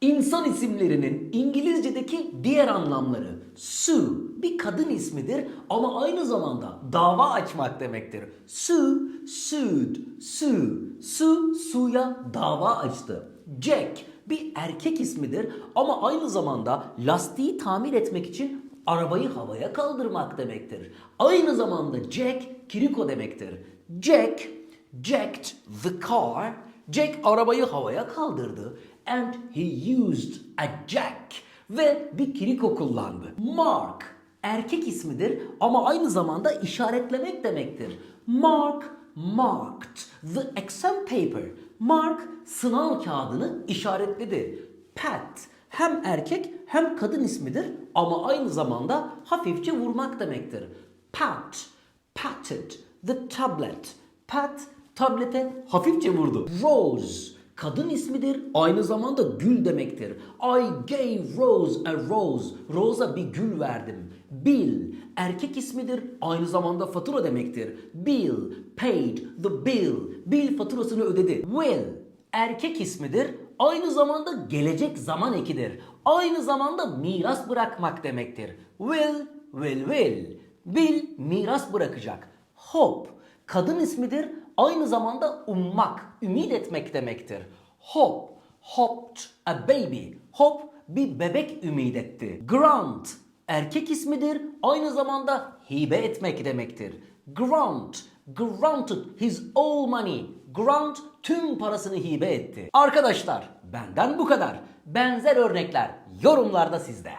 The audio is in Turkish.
İnsan isimlerinin İngilizce'deki diğer anlamları. Sue bir kadın ismidir ama aynı zamanda dava açmak demektir. Sue, sued, sue. Sue, suya dava açtı. Jack bir erkek ismidir ama aynı zamanda lastiği tamir etmek için arabayı havaya kaldırmak demektir. Aynı zamanda Jack kiriko demektir. Jack jacked the car. Jack arabayı havaya kaldırdı and he used a jack ve bir kiriko kullandı. Mark erkek ismidir ama aynı zamanda işaretlemek demektir. Mark marked the exam paper. Mark sınav kağıdını işaretledi. Pat hem erkek hem kadın ismidir ama aynı zamanda hafifçe vurmak demektir. Pat, patted the tablet. Pat tablete hafifçe vurdu. Rose kadın ismidir aynı zamanda gül demektir. I gave Rose a rose. Rose'a bir gül verdim. Bill erkek ismidir aynı zamanda fatura demektir. Bill paid the bill. Bill faturasını ödedi. Will erkek ismidir aynı zamanda gelecek zaman ekidir. Aynı zamanda miras bırakmak demektir. Will, will, will. Will miras bırakacak. Hope kadın ismidir aynı zamanda ummak, ümit etmek demektir. Hope, hoped a baby. Hope bir bebek ümit etti. Grant erkek ismidir aynı zamanda hibe etmek demektir. Grant, granted his all money. Grant tüm parasını hibe etti. Arkadaşlar benden bu kadar. Benzer örnekler yorumlarda sizde.